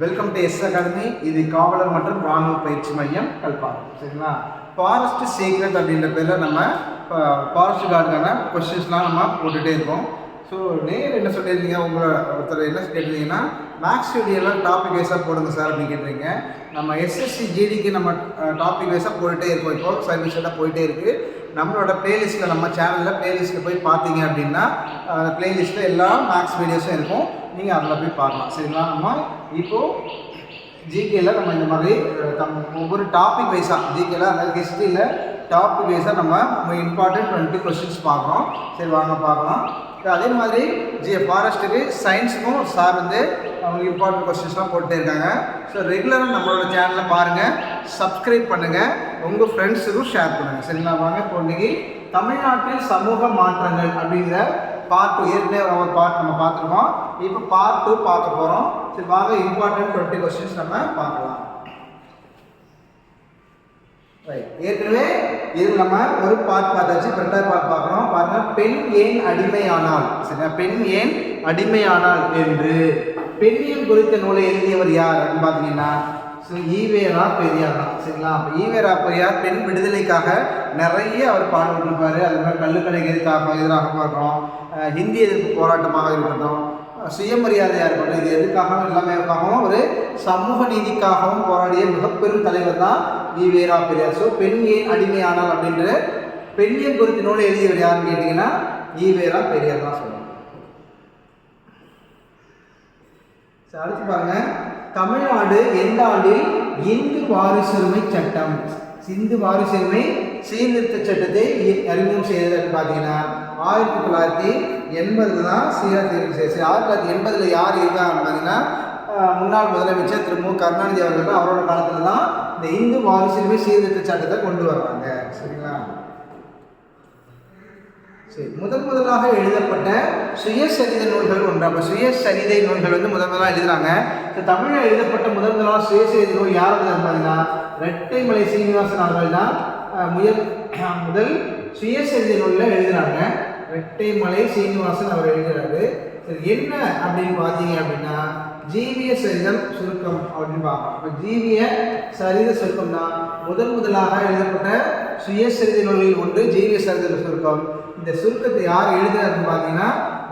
Welcome to S academy இது காவலர் மற்றும் ராணுவ பயிற்சி மையம் கல்பாக்கம் சரிங்களா? ஃபாரஸ்ட் சீக்ரெட் அப்படின்ற பேரில் நம்ம ஃபாரஸ்ட் கார்டுக்கான கொஸ்டின்ஸ்லாம் நம்ம போட்டுகிட்டே இருக்கோம். ஸோ நேர் என்ன சொல்லியிருந்தீங்க? உங்களை ஒருத்தர் என்ன கேட்டிருந்தீங்கன்னா மேக்ஸ் வீடியோலாம் டாபிக் வைஸாக போடுங்க சார் அப்படின்னு கேட்டிருக்கீங்க. நம்ம எஸ்எஸ்சி ஜிடிக்கு நம்ம டாபிக் வைஸாக போட்டுகிட்டே இருக்கோம் இப்போ. சர்வீஸ் எல்லாம் போயிட்டே இருக்குது நம்மளோட பிளேலிஸ்ட்டில் நம்ம சேனலில் பிளேலிஸ்ட்டில் போய் பார்த்தீங்க அப்படின்னா அந்த பிளேலிஸ்ட்டில் எல்லா மேக்ஸ் வீடியோஸும் இருக்கும். நீங்கள் அதில் போய் பார்க்கலாம். சரிங்களா? நம்ம இப்போது ஜிகேல நம்ம இந்த மாதிரி ஒவ்வொரு டாபிக் வைஸாக ஜிகேல அதாவது ஹிஸ்ட்ரியில் டாபிக் வைஸாக நம்ம இம்பார்ட்டன்ட் டுவெண்ட்டி கொஸ்டின்ஸ் பார்க்குறோம். சரி வாங்க பார்க்கலாம். அதே மாதிரி ஜி ஃபாரஸ்ட்டுக்கு சயின்ஸுக்கும் சார் வந்து அவங்க இம்பார்ட்டன்ட் கொஸ்டின்ஸ்லாம் போட்டுட்டே இருக்காங்க. ஸோ ரெகுலராக நம்மளோட சேனலை பாருங்கள் சப்ஸ்கிரைப் பண்ணுங்கள் உங்கள் ஃப்ரெண்ட்ஸுக்கும் ஷேர் பண்ணுங்கள் சரிங்களா? வாங்க இப்போ தமிழ்நாட்டில் சமூக மாற்றங்கள் அப்படிங்கிற பார்ட் டூ ஏற்கனவே ஒரு பார்ட் நம்ம பார்த்துருக்கோம். இப்போ பார்ட் டூ பார்க்க போகிறோம் சரி வாங்க இம்பார்ட்டன்ட் டுவெண்ட்டி கொஸ்டின்ஸ் நம்ம பார்க்கலாம். ரைட் ஏற்கனவே இது நம்ம ஒரு பார்ட் பார்த்தாச்சு ரெண்டாவது பார்ட் பார்க்குறோம் பாருங்கள் பெண் ஏன் அடிமையானால்? சரிங்களா? பெண் ஏன் அடிமையானால் என்று. பெண்ணியம் குறித்த நூலை எழுதியவர் யார் அப்படின்னு பார்த்தீங்கன்னா ஸோ ஈவேரா பெரியார் தான் சரிங்களா? அப்போ ஈவேரா பெரியார் பெண் விடுதலைக்காக நிறைய அவர் பாடுபட்டிருப்பார். அது மாதிரி கல்லுக்கடைக்கு எதிர்க்காக எதிராக பார்க்குறோம் ஹிந்தி எதிர்ப்பு போராட்டமாக இருக்கட்டும் சுயமரியாதையாக இருக்கட்டும் இது எதுக்காகவும் எல்லாமேக்காகவும் ஒரு சமூக நீதிக்காகவும் போராடிய மிகப்பெரும் தலைவர் தான் ஈவேரா பெரியார். ஸோ பெண் ஏன் அடிமையானால் அப்படின்ற பெண்ணியம் குறித்த நூலை எழுதியவர் யாருன்னு கேட்டிங்கன்னா ஈவேரா பெரியார் தான் சொல்லணும். சரி, அடுத்து பாருங்க. தமிழ்நாடு எந்த ஆண்டில் இந்து வாரிசுரிமை சட்டம்? இந்து வாரிசுரிமை சீர்திருத்த சட்டத்தை அறிமுகம் செய்ததுன்னு பார்த்தீங்கன்னா ஆயிரத்தி தொள்ளாயிரத்தி எண்பதுல தான் சீர்திருத்தம் செய்ய ஆயிரத்தி தொள்ளாயிரத்தி எண்பதுல யார் இருக்காங்கன்னு பார்த்தீங்கன்னா முன்னாள் முதலமைச்சர் திரு மு. கருணாநிதி அவர்கள் அவரோட காலத்தில் தான் இந்த இந்து வாரிசுரிமை சீர்திருத்த சட்டத்தை கொண்டு வர்றாங்க. சரிங்களா? சரி முதன் முதலாக எழுதப்பட்ட சுயசரித நூல்கள் ஒன்று. அப்போ சுயசரிதை நூல்கள் வந்து முதன் முதலாக எழுதுறாங்க. இப்போ தமிழில் எழுதப்பட்ட முதன் முதலாக சுயசரிதை நூல் யார் பார்த்தீங்கன்னா ரெட்டைமலை சீனிவாசன் அவர்கள் தான் முயல் முதல் சுயசரிதை நூலில் எழுதுறாங்க. ரெட்டைமலை சீனிவாசன் அவர் எழுதுறாரு. சரி என்ன அப்படின்னு பார்த்தீங்க அப்படின்னா ஜீவிய சரிதம் சுருக்கம் அப்படின்னு பார்க்கலாம். இப்போ ஜீவிய சரித சுருக்கம் தான் முதன் முதலாக எழுதப்பட்ட சுயசரிதை நூலில் ஒன்று ஜீவிய சரித சுருக்கம். இந்த சுருக்கத்தை யார் எழுதுறாருன்னு பார்த்தீங்கன்னா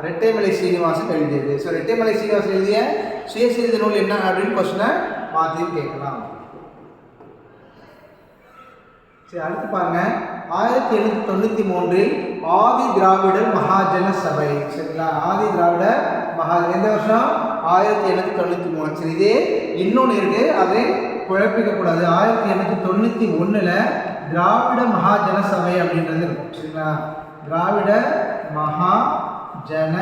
ரெட்டைமலை சீனிவாசன் எழுதியது. ஸோ ரெட்டைமலை சீனிவாசன் எழுதிய சுயசரிதை நூல் என்ன அப்படின்னு கொஸ்டினை மாற்றியும் கேட்கலாம். சரி அடுத்து பாருங்க. ஆயிரத்தி எழுநூத்தி தொண்ணூற்றி மூன்றில் ஆதி திராவிடர் மகாஜன சபை. சரிங்களா? ஆதி திராவிட மகா எந்த வருஷம்? ஆயிரத்தி எழுநூத்தி தொண்ணூற்றி மூணு. சரி இதே இன்னொன்று இருக்கு. அதை குழப்பிக்கக்கூடாது ஆயிரத்தி எண்ணூற்றி தொண்ணூற்றி ஒன்றில் திராவிட மகாஜன சபை அப்படின்றது இருக்கும். சரிங்களா? திராவிட மகா ஜன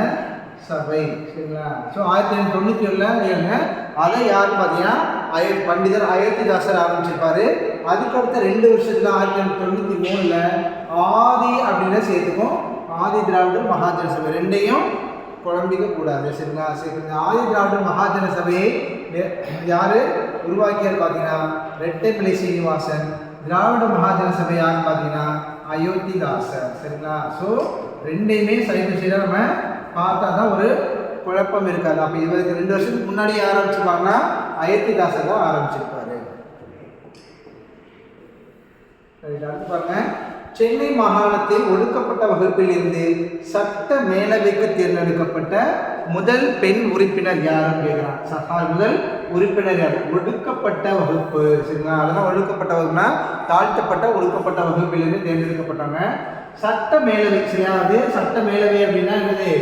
சபை. சரிங்களா? ஸோ ஆயிரத்தி தொள்ளாயிரத்தி தொண்ணூற்றி ஒன்றில் அதை யார் பார்த்தீங்கன்னா அய பண்டிதர் அயோத்திதாசர் ஆரம்பிச்சிருப்பாரு. அதுக்கடுத்த ரெண்டு வருஷத்துல ஆயிரத்தி தொள்ளாயிரத்தி தொண்ணூற்றி மூணில் ஆதி அப்படின்னு சேர்த்துக்கும். ஆதி திராவிட மகாஜன சபை ரெண்டையும் குழம்பிக்க கூடாது. சரிங்களா? சரி ஆதி திராவிட மகாஜன சபையை யார்? உருவாக்கியார் பார்த்தீங்கன்னா ரெட்டை பிள்ளை சீனிவாசன். திராவிட மகாஜன சபை யார் பார்த்தீங்கன்னா அயோத்திதாசர். சரிங்களா? ஸோ ரெண்டையுமே சைடு சைடாக நம்ம பார்த்தா தான் ஒரு குழப்பம் இருக்காது. அப்போ இவருக்கு ரெண்டு வருஷத்துக்கு முன்னாடி ஆரம்பிச்சிருப்பாங்கன்னா அயோத்திதாசர் தான் ஆரம்பிச்சிருப்பாரு. அடுத்து பாருங்க. சென்னை மாகாணத்தில் ஒடுக்கப்பட்ட வகுப்பில் இருந்து சட்ட மேலவைக்கு தேர்ந்தெடுக்கப்பட்ட முதல் பெண் உறுப்பினர் யார் கேட்குறான் ச- முதல் உறுப்பினர் ஒடுக்கப்பட்ட வகுப்பு சரிங்களா? அதெல்லாம் ஒடுக்கப்பட்ட வகுப்புனா தாழ்த்தப்பட்ட ஒடுக்கப்பட்ட வகுப்பிலிருந்து தேர்ந்தெடுக்கப்பட்டாங்க சட்ட மேலவை சரியா? அது சட்ட மேலவை அப்படின்னா என்னது?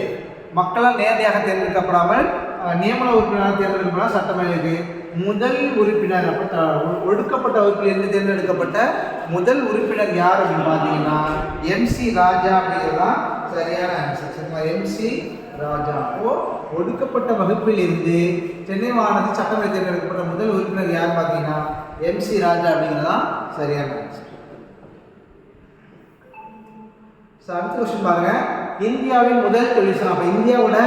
மக்களால் நேரடியாக தேர்ந்தெடுக்கப்படாமல் நியமன உறுப்பினராக தேர்ந்தெடுக்கப்படாமல் சட்ட மேலவை முதல் உறுப்பினர். அப்போ ஒடுக்கப்பட்ட வகுப்பிலிருந்து தேர்ந்தெடுக்கப்பட்ட முதல் உறுப்பினர் யார் அப்படின்னு பார்த்தீங்கன்னா எம்சி ராஜா அப்படிங்கிறது தான் சரியான ஆன்சர் சரிங்களா? எம்சி ராஜா அப்போ ஒடுக்கப்பட்ட வகுப்பில் இருந்து சென்னை மாநிலத்தில் சட்டமன்ற தேர்ந்தெடுக்கப்பட்ட முதல் உறுப்பினர் யார் பார்த்தீங்கன்னா எம்சி ராஜா அப்படிங்கிறது தான் சரியான ஸோ அடுத்த கொஸ்டின் பாருங்க. இந்தியாவின் முதல் தொழில் சங்கம். அப்போ இந்தியாவோட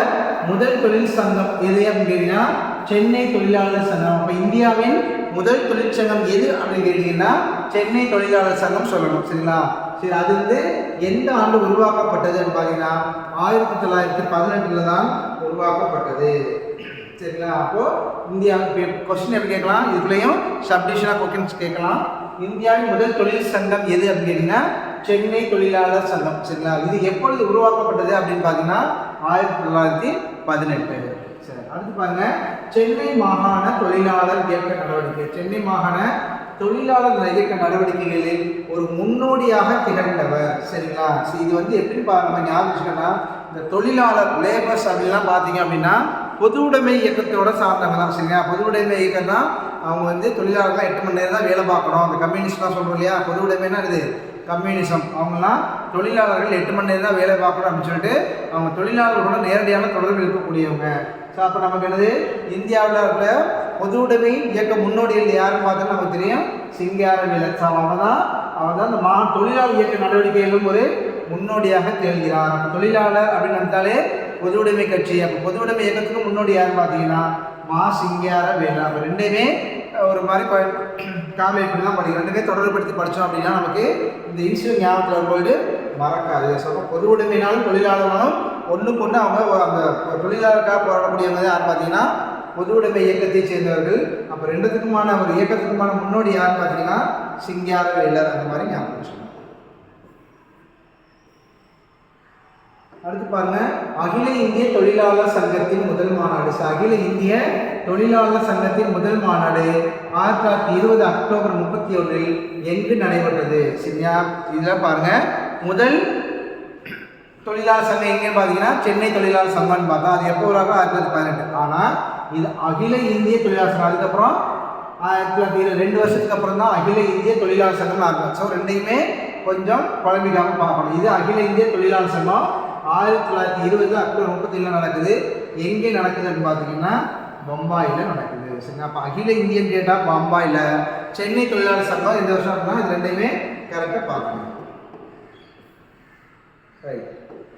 முதல் தொழில் சங்கம் எது அப்படின்னு கேட்டீங்கன்னா சென்னை தொழிலாளர் சங்கம். அப்போ இந்தியாவின் முதல் தொழிற்சங்கம் எது அப்படின்னு கேட்டீங்கன்னா சென்னை தொழிலாளர் சங்கம் சொல்லணும். சரிங்களா? சரி அது வந்து எந்த ஆண்டு உருவாக்கப்பட்டதுன்னு பார்த்தீங்கன்னா ஆயிரத்தி தொள்ளாயிரத்தி பதினெட்டில் தான் உருவாக்கப்பட்டது. சரிங்களா? அப்போ இந்தியாவுக்கு கொஸ்டின் எப்படி கேட்கலாம்? இதுக்குள்ளேயும் சப்டிஷனாக கொஸ்டின்ஸ் கேட்கலாம். இந்தியாவின் முதல் தொழில் சங்கம் எது அப்படின்னா சென்னை தொழிலாளர் சங்கம். சரிங்களா? இது எப்பொழுது உருவாக்கப்பட்டது அப்படின்னு பார்த்தீங்கன்னா ஆயிரத்தி தொள்ளாயிரத்தி பதினெட்டு. சரி அடுத்து பாருங்க. சென்னை மாகாண தொழிலாளர் இயக்க நடவடிக்கை. சென்னை மாகாண தொழிலாளர் இயக்க நடவடிக்கைகளில் ஒரு முன்னோடியாக திகழ்ந்தவர். சரிங்களா? சரி, இது வந்து எப்படி பா- நம்ம ஞாபகம் இந்த தொழிலாளர் லேபர்ஸ் அப்படிலாம் பார்த்தீங்க அப்படின்னா பொது உடைமை இயக்கத்தோட சார்ந்தவங்க தான். சரிங்களா? பொது உடைமை இயக்கம் தான் அவங்க வந்து தொழிலாளர்கள் எட்டு மணி நேரம் தான் வேலை பார்க்கணும். அந்த கம்யூனிஸ்ட்லாம் சொல்கிறோம் இல்லையா? பொது உடைமைனா இது கம்யூனிசம் அவங்கெல்லாம் தொழிலாளர்கள் எட்டு மணி நேரம் தான் வேலை பார்க்கணும் அப்படின்னு சொல்லிட்டு அவங்க தொழிலாளர்களோட நேரடியான தொடர்பு இருக்கக்கூடியவங்க. ஸோ அப்போ நமக்கு என்னது? இந்தியாவில் இருக்கிற பொது உடைமை இயக்க முன்னோடிகள் யாருன்னு பார்த்தா நமக்கு தெரியும். சிங்கார வேலர் அவன் தான் அவர் தான் இந்த மா தொழிலாளர் இயக்க நடவடிக்கைகளும் ஒரு முன்னோடியாக திகழ்கிறார் அப்போ தொழிலாளர் அப்படின்னு வந்தாலே பொது உடைமை கட்சி. அப்போ பொது உடைமை இயக்கத்துக்கு முன்னோடி யாருன்னு பார்த்தீங்கன்னா மா சிங்கார வேலா. அப்போ ரெண்டையுமே ஒரு மாதிரி காமெடி இப்படி தான் படிக்கிறோம் ரெண்டுமே தொடர்புபடுத்தி படித்தோம் அப்படின்னா நமக்கு இந்த இன்சிடென்ட் ஞாபகத்தில் வரும்போது மறக்காது. ஸோ பொது உடைமைனாலும் தொழிலாளர்களும் ஒன்றுக்கு ஒன்று அவங்க அந்த தொழிலாளருக்காக போராடக்கூடியவங்க யார் பார்த்தீங்கன்னா பொது உடைமை இயக்கத்தை சேர்ந்தவர்கள். அப்போ ரெண்டுத்துக்குமான ஒரு இயக்கத்துக்குமான முன்னோடி யார் பார்த்தீங்கன்னா சிங்கார வேலர் அந்த மாதிரி ஞாபகம் வச்சுக்கணும். அடுத்து பாருங்க. அகில இந்திய தொழிலாளர் சங்கத்தின் முதல் மாநாடு. அகில இந்திய தொழிலாளர் சங்கத்தின் முதல் மாநாடு ஆயிரத்தி தொள்ளாயிரத்தி இருபது அக்டோபர் முப்பத்தி ஒன்றில் எங்கு நடைபெற்றது? சரியா இதில் பாருங்க. முதல் தொழிலாளர் சங்கம் எங்கேன்னு பார்த்தீங்கன்னா சென்னை தொழிலாளர் சங்கம்னு பார்த்தா அது எப்போ வராங்க ஆயிரத்தி தொள்ளாயிரத்தி பதினெட்டு. ஆனால் இது அகில இந்திய தொழிலாளர் சங்கம். அதுக்கப்புறம் ஆயிரத்தி தொள்ளாயிரத்தி இருபது ரெண்டு வருஷத்துக்கு அப்புறம் தான் அகில இந்திய தொழிலாளர் சங்கம் ஆரம்பிச்சு. ஸோ ரெண்டையுமே கொஞ்சம் குழம்பிக்காமல் பார்க்கணும். இது அகில இந்திய தொழிலாளர் சங்கம். ஆயிரத்தி தொள்ளாயிரத்தி இருபது அக்டோபர் முப்பத்தி நடக்குது. எங்கே நடக்குதுன்னு பார்த்தீங்கன்னா பம்பாயில் நடக்குது. சரிங்களா? அப்போ அகில இந்தியன் கேட்டால் பம்பாயில். சென்னை தொழிலாளர் சங்கம் இந்த வருஷம் அப்படின்னா இது ரெண்டையுமே கரெக்டாக பார்க்கணும். ரைட்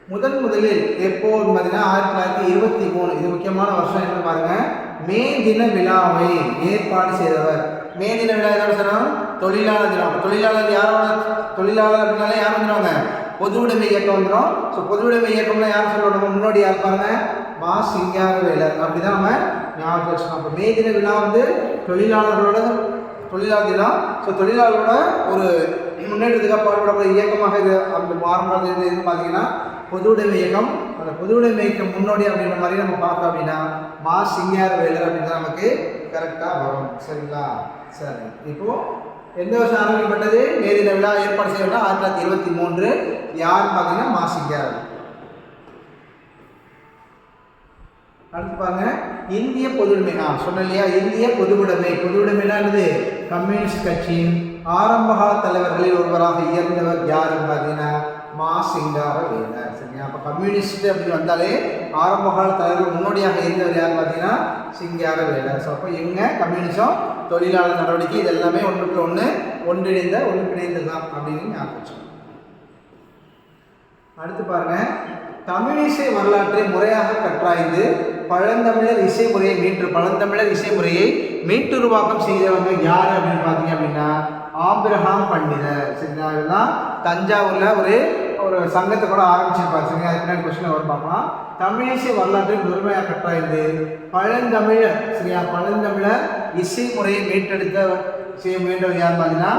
முதன் முதலில் எப்போ பார்த்தீங்கன்னா ஆயிரத்தி தொள்ளாயிரத்தி இருபத்தி மூணு. இது முக்கியமான வருஷம் என்ன பாருங்க. மே தின விழாவை ஏற்பாடு செய்தவர். மே தின விழா என்ன சொன்னோம் தொழிலாளர் தினம். தொழிலாளர் யாரோட தொழிலாளர் அப்படின்னாலே யார் வந்துடுவாங்க பொதுவுடைமை இயக்கம் வந்துடும் ஸோ பொதுவுடைமை இயக்கம்னா யார் சொல்லணும் முன்னோடி யார் பாருங்க? மா சிங்காரவேலர். அப்படிதான் நம்ம ஞாபகம் வச்சுக்கணும் அப்போ மே தின விழா வந்து தொழிலாளர்களோட தொழிலாளர் தினம். ஸோ தொழிலாளரோட ஒரு முன்னேற்றத்துக்காக பாடுபடக்கூடிய இயக்கமாக இது அந்த மாறுபாடு இருந்து எதுன்னு பார்த்தீங்கன்னா பொது உடைமை இயக்கம் அந்த பொது உடைமை இயக்கம் முன்னோடி அப்படின்ற மாதிரி நம்ம பார்த்தோம் அப்படின்னா மா சிங்கார் வேலர் அப்படின்னு நமக்கு கரெக்டாக வரும். சரிங்களா? சரி. இப்போ எந்த வருஷம் ஆரம்பிக்கப்பட்டது? மேதின விழா ஏற்பாடு செய்யணும்னா ஆயிரத்தி தொள்ளாயிரத்தி இருபத்தி மூன்று. யார் பார்த்தீங்கன்னா மா சிங்கார். அடுத்து பாருங்க. இந்திய பொதுவுடைமை நான் சொன்னேன் இல்லையா? இந்திய பொதுவுடைமை. பொதுவுடைமைனா என்னது? கம்யூனிஸ்ட் கட்சியின் ஆரம்பகால தலைவர்களில் ஒருவராக இயர்ந்தவர் யாருன்னு பார்த்தீங்கன்னா மா சிங்கார வேலர் சரிங்களா? அப்போ கம்யூனிஸ்ட் அப்படின்னு வந்தாலே ஆரம்பகால தலைவர் முன்னோடியாக இருந்தவர் யார் பார்த்தீங்கன்னா? சிங்கார வேலர் ஸோ அப்போ எங்கே கம்யூனிசம் தொழிலாளர் நடவடிக்கை இது எல்லாமே ஒன்றுக்கு ஒன்று ஒன்றிணைந்த ஒன்றிணைந்தது தான் அப்படின்னு ஞாபகம் அடுத்து பாருங்க. தமிழிசை வரலாற்றை முறையாக கற்றாய்ந்து பழந்தமிழர் இசை முறையை மீட்டு பழந்தமிழர் இசை முறையை மீட்டுருவாக்கம் செய்தவங்க யார் அப்படின்னு பார்த்தீங்க அப்படின்னா ஆபிரகாம் பண்டிதர். சரிங்களா? தஞ்சாவூரில் ஒரு ஒரு சங்கத்தை கூட ஆரம்பிச்சிருப்பாரு சரிங்களா? அதுக்கு பின்னாடி கொஸ்டின் வரும் பார்க்கலாம். தமிழிசை வரலாற்றை முழுமையாக கற்றாய்ந்து பழந்தமிழர் சரியா? பழந்தமிழர் இசை முறையை மீட்டெடுத்த செய்ய முயன்றவர் யார் பார்த்தீங்கன்னா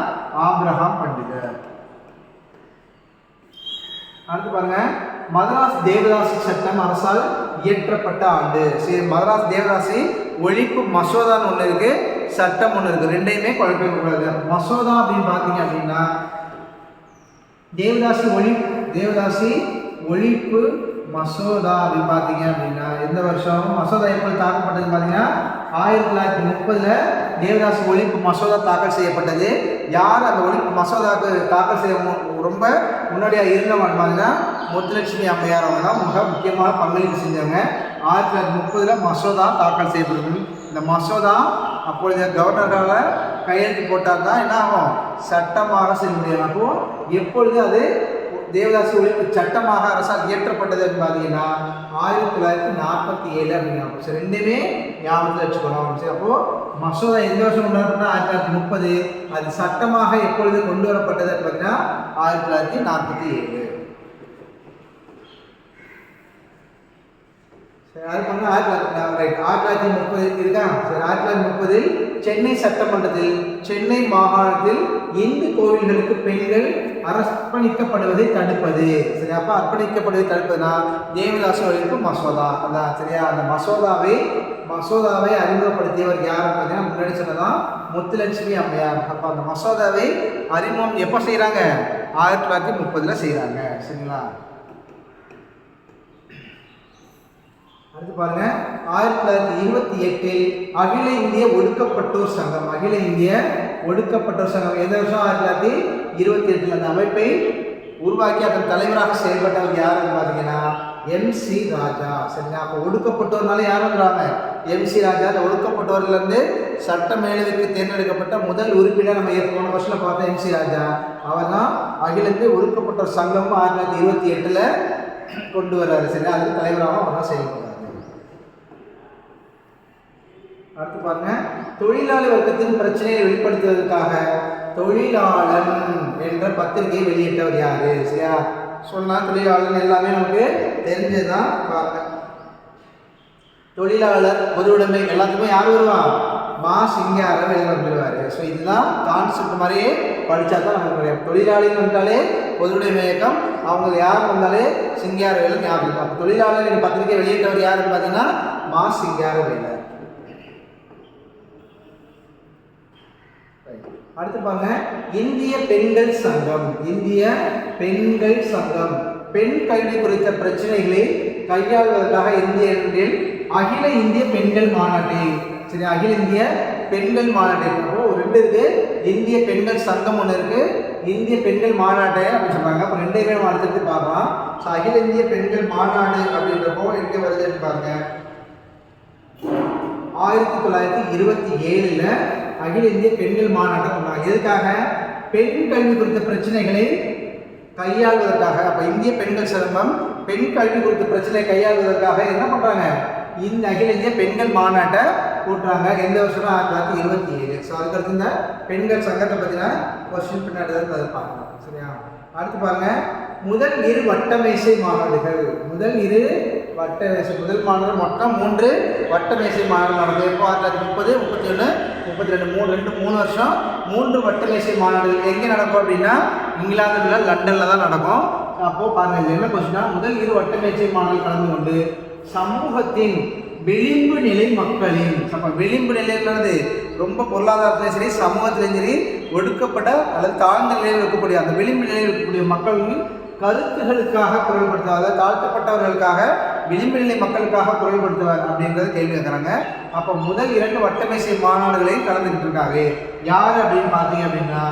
ஆப்ரஹாம் பண்டிதர். அடுத்து பாருங்க. மதராஸ் தேவதாசி சட்டம் அரசால் இயற்றப்பட்ட ஆண்டு. சரி மதராஸ் தேவதாசி ஒழிப்பு மசோதான்னு ஒன்று இருக்குது சட்டம் ஒன்று இருக்குது ரெண்டையுமே குழப்பிக்கூடாது மசோதா அப்படின்னு பார்த்தீங்க அப்படின்னா தேவதாசி ஒழி தேவதாசி ஒழிப்பு மசோதா அப்படின்னு பார்த்தீங்க அப்படின்னா எந்த வருஷம்? மசோதா எப்போ தாக்கப்பட்டது பார்த்தீங்கன்னா ஆயிரத்தி தொள்ளாயிரத்தி முப்பதில் தேவதாசி ஒழிப்பு மசோதா தாக்கல் செய்யப்பட்டது. யார் அந்த ஒழிப்பு மசோதாவுக்கு தாக்கல் செய்ய ரொம்ப முன்னாடியாக இருந்தவங்க பார்த்தீங்கன்னா முத்துலட்சுமி அம்மையார் அவங்க தான் மிக முக்கியமான பங்களிப்பு செஞ்சவங்க. ஆயிரத்தி தொள்ளாயிரத்தி முப்பதில் மசோதா தாக்கல் செய்யப்படுது இந்த மசோதா அப்பொழுது கவர்னரால் கையெழுத்து போட்டால் தான் என்ன ஆகும் சட்டமாக செல்ல முடியும். அப்போ எப்பொழுது அது தேவதாசி ஒழிப்பு சட்டமாக அரசால் இயற்றப்பட்டது பார்த்தீங்கன்னா ஆயிரத்தி தொள்ளாயிரத்தி நாற்பத்தி ஏழு அப்படிங்கிறோம் சரி ரெண்டுமே ஞாபகத்தில் வச்சுக்கணும். சரி அப்போது மசோதா எந்த வருஷம் கொண்டு வரப்பட்டா ஆயிரத்தி தொள்ளாயிரத்தி முப்பது. அது சட்டமாக எப்பொழுது கொண்டு வரப்பட்டது பார்த்தீங்கன்னா ஆயிரத்தி தொள்ளாயிரத்தி நாற்பத்தி ஏழு யார் பண்ண ஆயிரத்தி தொள்ளாயிரத்தி ரைட் ஆயிரத்தி தொள்ளாயிரத்தி முப்பது இருக்கா? சரி ஆயிரத்தி தொள்ளாயிரத்தி முப்பதில் சென்னை சட்டமன்றத்தில் சென்னை மாகாணத்தில் இந்து கோவில்களுக்கு பெண்கள் அர்ப்பணிக்கப்படுவதை தடுப்பது. சரி அப்போ அர்ப்பணிக்கப்படுவதை தடுப்பதுனா தேவதாச வழிக்கு மசோதா. அதான் சரியா? அந்த மசோதாவை மசோதாவை அறிமுகப்படுத்தியவர் யார் பார்த்தீங்கன்னா முன்னாடி சொன்னதான் முத்துலட்சுமி அம்மையார். அப்போ அந்த மசோதாவை அறிமுகம் எப்போ செய்கிறாங்க ஆயிரத்தி தொள்ளாயிரத்தி முப்பதில் செய்கிறாங்க சரிங்களா? அடுத்து பாருங்க. ஆயிரத்தி தொள்ளாயிரத்தி இருபத்தி எட்டில் அகில இந்திய ஒடுக்கப்பட்டோர் சங்கம். அகில இந்திய ஒடுக்கப்பட்டோர் சங்கம். எந்த வருஷம்? ஆயிரத்தி தொள்ளாயிரத்தி இருபத்தி எட்டில் அந்த அமைப்பை உருவாக்கி அதன் தலைவராக செயல்பட்டவர் யாருன்னு பார்த்தீங்கன்னா எம் சி ராஜா. சரிங்களா? அப்போ ஒடுக்கப்பட்டோர்னால யார் வந்துடுறாங்க எம் சி ராஜா. அந்த ஒடுக்கப்பட்டோர்லேருந்து சட்ட மேலவைக்கு தேர்ந்தெடுக்கப்பட்ட முதல் உறுப்பினர் நம்ம போன வருஷத்தில் பார்த்தோம் எம் சி ராஜா. அவர் தான் அகில இந்திய ஒடுக்கப்பட்டோர் சங்கமும் ஆயிரத்தி தொள்ளாயிரத்தி இருபத்தி எட்டில் கொண்டு வர்றாரு. சரிங்களா? அதுக்கு தலைவராக அவர் தான் செயல்படுறாரு. அடுத்து பாருங்க. தொழிலாளி வர்க்கத்தின் பிரச்சனையை வெளிப்படுத்துவதற்காக தொழிலாளன் என்ற பத்திரிகையை வெளியிட்டவர் யாரு? சரியா? சொன்னா தொழிலாளன் எல்லாமே நமக்கு தெரிஞ்சதுதான் பாருங்க. தொழிலாளர் பொதுவுடைமை எல்லாத்துக்குமே யார் வருவா? மா சிங்கார வெளியில் ஸோ இதுதான் கான்செப்ட் மாதிரியே படித்தா தான் நமக்கு தெரியும் தொழிலாளின்னு வந்தாலே பொதுவுடைமை இயக்கம். அவங்க யார் வந்தாலே சிங்கார வேலை ஞாபகம். தொழிலாளர் பத்திரிகை வெளியிட்டவர் யாருன்னு பார்த்தீங்கன்னா மா சிங்கார வேலை. அடுத்து பாருங்க இந்திய பெண்கள் சங்கம். இந்திய பெண்கள் சங்கம். பெண் கல்வி குறித்த பிரச்சனைகளை கையாள்வதற்காக இந்திய இரண்டில் அகில இந்திய பெண்கள் மாநாட்டை சரி அகில இந்திய பெண்கள் மாநாட்டை. ஒரு ரெண்டு இருக்கு. இந்திய பெண்கள் சங்கம் ஒன்று இருக்கு. இந்திய பெண்கள் மாநாட்டை அப்படின்னு சொல்றாங்க. அப்போ ரெண்டு பேரும் அடுத்தடுத்து பார்க்கலாம். ஸோ அகில இந்திய பெண்கள் மாநாடு அப்படின்றப்போ எங்கே வருதுன்னு பாருங்க. ஆயிரத்தி தொள்ளாயிரத்தி இருபத்தி ஏழுல அகில இந்திய பெண்கள் மாநாட்டை கொண்டாங்க எதுக்காக? பெண் கல்வி குறித்த பிரச்சனைகளை கையாள்வதற்காக. அப்ப இந்திய பெண்கள் சிரமம் பெண் கல்வி குறித்த பிரச்சனை கையாள்வதற்காக என்ன பண்றாங்க? இந்த அகில இந்திய பெண்கள் மாநாட்டை கூட்டுறாங்க. எந்த வருஷம் ஆயிரத்தி தொள்ளாயிரத்தி இருபத்தி ஏழு ஸோ அதுக்கடுத்து இந்த பெண்கள் சங்கத்தை பற்றின கொஸ்டின் பின்னாடி தான் அதை பார்க்கலாம் சரியா? அடுத்து பாருங்க. முதல் இரு வட்டமேசை மாநாடுகள். முதல் இரு வட்டமேசை. முதல் மாநாடு மொத்தம் மூன்று வட்டமேசை மாநாடு நடந்தது எப்போ? ஆயிரத்தி தொள்ளாயிரத்தி முப்பது முப்பத்தி ஒன்று முப்பத்தி ரெண்டு மூணு ரெண்டு மூணு வருஷம் மூன்று வட்டமேசை மாநாடுகள் எங்கே நடக்கும் அப்படின்னா இங்கிலாந்துல லண்டனில் தான் நடக்கும். அப்போது பாருங்கள் இது என்ன கொஸ்டினா முதல் இரு வட்டமேசை மாநாடு கலந்து கொண்டு சமூகத்தின் விளிம்பு நிலை மக்களின் அப்போ விளிம்பு நிலைன்றது ரொம்ப பொருளாதாரத்திலையும் சரி சமூகத்திலையும் சரி ஒடுக்கப்பட்ட அல்லது தாழ்ந்த நிலையில் இருக்கக்கூடிய அந்த விளிம்பு நிலையில் இருக்கக்கூடிய மக்களின் கருத்துகளுக்காக குரல்படுத்துவார் அதாவது தாழ்த்தப்பட்டவர்களுக்காக விளிம்புநிலை மக்களுக்காக குரல்படுத்துவார் அப்படின்றது கேள்வி கேட்குறாங்க அப்போ முதல் இரண்டு வட்டமேசை மாநாடுகளையும் கலந்துக்கிட்டு இருக்காரு யார் அப்படின்னு பார்த்தீங்க அப்படின்னா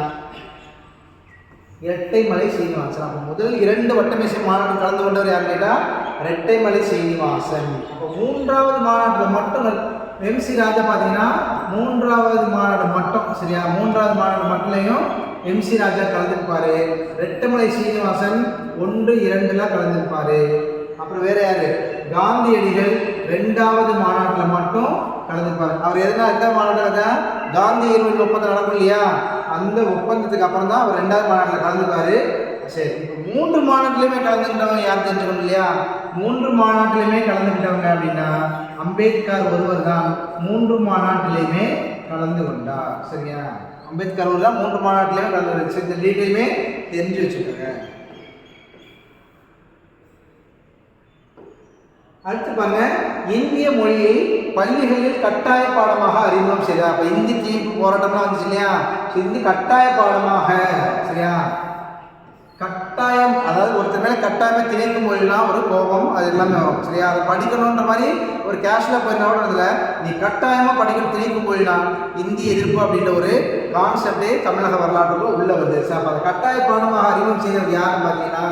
இரட்டைமலை சீனிவாசன். அப்போ முதல் இரண்டு வட்டமேசை மாநாடு கலந்து கொண்டவர் யார் கேட்டால் இரட்டைமலை சீனிவாசன். அப்போ மூன்றாவது மாநாட்டில் மட்டும் எம்சி ராஜா பார்த்தீங்கன்னா மூன்றாவது மாநாடு மட்டும் சரியா? மூன்றாவது மாநாடு மட்டும்லையும் எம்சி ராஜா கலந்துருப்பாரு. ரெட்டமலை சீனிவாசன் ஒன்று இரண்டுல கலந்துருப்பாரு. அப்புறம் வேற யாரு? காந்தியடிகள் ரெண்டாவது மாநாட்டில் மட்டும் கலந்துப்பார். அவர் எதுனா எந்த மாநாட்டில் காந்தி இருபது ஒப்பந்தம் நடக்கும் இல்லையா? அந்த ஒப்பந்தத்துக்கு அப்புறம் தான் அவர் ரெண்டாவது மாநாட்டில் கலந்துப்பார். சரி இப்போ மூன்று மாநாட்டிலையுமே கலந்துக்கிட்டவங்க யார் தெரிஞ்சுக்கணும் இல்லையா? மூன்று மாநாட்டிலையுமே கலந்துக்கிட்டவங்க அப்படின்னா அம்பேத்கர் ஒருவர் தான் மூன்று மாநாட்டிலையுமே கலந்து கொண்டார். சரியா? அம்பேத்கர் ஒருவர் தான் மூன்று மாநாட்டிலையுமே கலந்து கொண்டார். சரி, இந்த டீட்டெயிலுமே தெரிஞ்சு வச்சுக்கோங்க. அடுத்து இந்திய மொழியை பள்ளிகளில் கட்டாய பாடமாக அறிமுகம் செய்தார். அப்போ இந்திக்கு போராட்டம்லாம் வந்துச்சு இல்லையா? So, இந்தி கட்டாய பாடமாக சரியா? கட்டாயம் அதாவது ஒருத்தர் மேலே கட்டாயமாக திணிக்கும் மொழினா ஒரு கோபம் அது எல்லாமே வரும் சரியா? அதை படிக்கணுன்ற மாதிரி ஒரு கேஷில் போயிருந்தா கூட இதுல நீ கட்டாயமாக படிக்கணும் திணிக்கும் மொழினா இந்தி எதிர்ப்பு அப்படின்ற ஒரு கான்செப்டே தமிழக வரலாற்றுக்குள்ள உள்ள வருது சார்? அப்போ அதை கட்டாய பாடமாக அறிமுகம் செய்தவர் யாருன்னு பார்த்தீங்கன்னா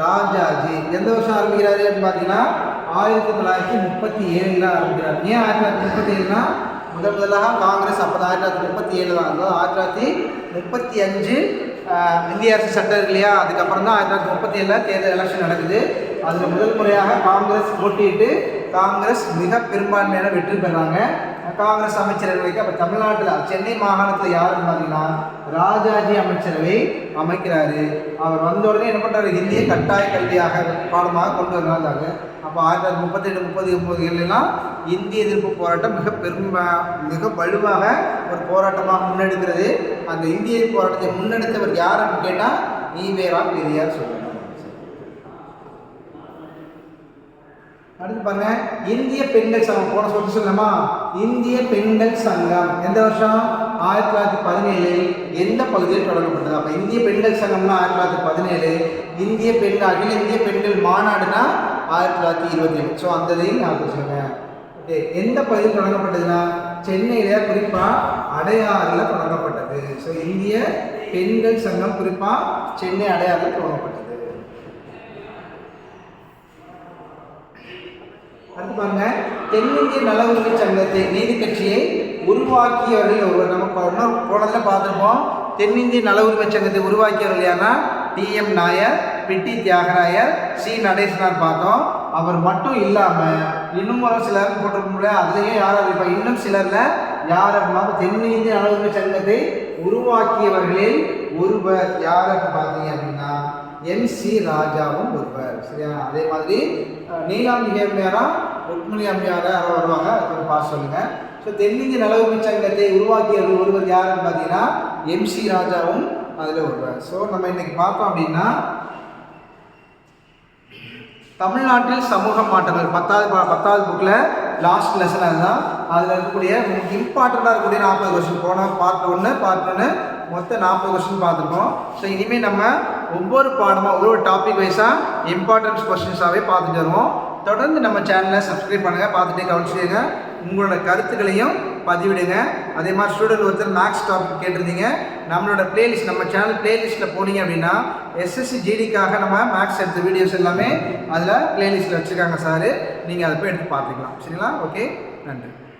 ராஜாஜி. எந்த வருஷம் ஆரம்பிக்கிறாரு அப்படின்னு பார்த்தீங்கன்னா ஆயிரத்தி தொள்ளாயிரத்தி முப்பத்தி ஏழில் ஆரம்பிக்கிறார். ஏன் ஆயிரத்தி தொள்ளாயிரத்தி முப்பத்தி ஏழுனா? முதல் முதலாக காங்கிரஸ் அப்போ ஆயிரத்தி தொள்ளாயிரத்தி முப்பத்தி ஏழு தான் அதாவது ஆயிரத்தி தொள்ளாயிரத்தி முப்பத்தி அஞ்சு இந்திய அரசு சட்டம் இருக்கு இல்லையா? அதுக்கப்புறம் தான் ஆயிரத்தி தொள்ளாயிரத்தி முப்பத்தி ஏழில் தேர்தல் எலெக்ஷன் நடக்குது. அதில் முதல் முறையாக காங்கிரஸ் போட்டியிட்டு காங்கிரஸ் மிக பெரும்பான்மையான வெற்றி பெறாங்க. காங்கிரஸ் அமைச்சரவைக்கு அப்போ தமிழ்நாட்டில் சென்னை மாகாணத்தில் யார் பார்த்தீங்கன்னா ராஜாஜி அமைச்சரவை அமைக்கிறாரு. அவர் வந்த உடனே என்ன பண்ணுறாரு இந்திய கட்டாய கல்வியாக பாடமாக கொண்டு வந்தாங்க. அப்போ ஆயிரத்தி தொள்ளாயிரத்தி முப்பத்தெட்டு முப்பது முப்பதுலாம் இந்திய எதிர்ப்பு போராட்டம் மிக பெரும் மிக வலுவாக ஒரு போராட்டமாக முன்னெடுக்கிறது. அந்த இந்திய எதிர்ப்பு போராட்டத்தை முன்னெடுத்தவர் யாருன்னு கேட்டால் ஈவேரா பெரியார் சொல்லணும் அடுத்து பாருங்க. இந்திய பெண்கள் சங்கம் போன சொல்லி சொல்லலாமா? இந்திய பெண்கள் சங்கம். எந்த வருஷம்? ஆயிரத்தி தொள்ளாயிரத்தி பதினேழு எந்த பகுதியில் தொடங்கப்பட்டது? அப்போ இந்திய பெண்கள் சங்கம்னா ஆயிரத்தி தொள்ளாயிரத்தி பதினேழு இந்திய பெண் அகில இந்திய பெண்கள் மாநாடு ஆயிரத்தி தொள்ளாயிரத்தி இருபத்தி ஏழு ஸோ அந்த இதையும் நான் சொல்லுங்க ஓகே எந்த பகுதியில் தொடங்கப்பட்டதுன்னா சென்னையில குறிப்பாக அடையாறில் தொடங்கப்பட்டது. ஸோ இந்திய பெண்கள் சங்கம் குறிப்பாக சென்னை அடையாறில் தொடங்கப்பட்டது. அடுத்து பாருங்க. தென்னிந்திய நல உரிமை சங்கத்தை நீதி கட்சியை உருவாக்கியவர்கள் ஒருவர். நம்ம போனதில் பார்த்துருப்போம். தென்னிந்திய நல உரிமை சங்கத்தை உருவாக்கியவர்கள் யாருன்னா TM Nair. PT Thiyagarayar C. Natesanar பார்த்தோம். அவர் மட்டும் இல்லாமல் இன்னும் ஒரு சிலர் முடியாது அதுலேயும் யாரும் இப்போ இன்னும் சிலரில் யார் அப்படின்னா தென்னிந்திய நல சங்கத்தை உருவாக்கியவர்களில் ஒருவர் யார் அப்படின்னு பார்த்தீங்க அப்படின்னா எம். சி. ராஜாவும் ஒருவர். சரியா? அதே மாதிரி அஹ், நீலாம்பிகை அம்மையாரா ருக்மிணி அம்மையாரா யாரோ வருவாங்க அது பார்த்து சொல்லுங்க. ஸோ தென்னிந்திய நலவுமை சங்கத்தை உருவாக்கியவர் ஒருவர் யாருன்னு பார்த்தீங்கன்னா எம். சி. ராஜாவும் அதில் ஒருவர். ஸோ நம்ம இன்னைக்கு பார்த்தோம் அப்படின்னா தமிழ்நாட்டில் சமூக மாற்றங்கள் பத்தாவது பா- பத்தாவது புக்கில் லாஸ்ட் லெசன் அதுதான். அதில் இருக்கக்கூடிய இம்பார்ட்டண்ட்டாக இருக்கக்கூடிய நாற்பது கொஸ்டின் போனால் பார்ட் ஒன்று பார்ட் ஒன்று மொத்தம் நாற்பது கொஸ்டின் பார்த்துருக்கோம். ஸோ இனிமேல் நம்ம ஒவ்வொரு பாடமாக ஒரு ஒரு டாபிக் வைஸாக இம்பார்ட்டன்ஸ் கொஸ்டின்ஸாகவே பார்த்துட்டு வருவோம். தொடர்ந்து நம்ம சேனலை சப்ஸ்கிரைப் பண்ணுங்கள் பார்த்துட்டே கவனிச்சுடுங்க உங்களோட கருத்துக்களையும் பதிவிடுங்க. அதே மாதிரி ஸ்டூடெண்ட் ஒருத்தர் மேக்ஸ் டாபிக் கேட்டிருந்தீங்க. நம்மளோட பிளேலிஸ்ட் நம்ம சேனல் பிளேலிஸ்ட்டில் போனீங்க அப்படின்னா எஸ்எஸ்சி ஜிடிக்காக நம்ம மேக்ஸ் எடுத்த வீடியோஸ் எல்லாமே அதில் பிளேலிஸ்ட்டில் வச்சுருக்காங்க சார். நீங்கள் அதை போய் எடுத்து பார்த்துக்கலாம். சரிங்களா? ஓகே நன்றி.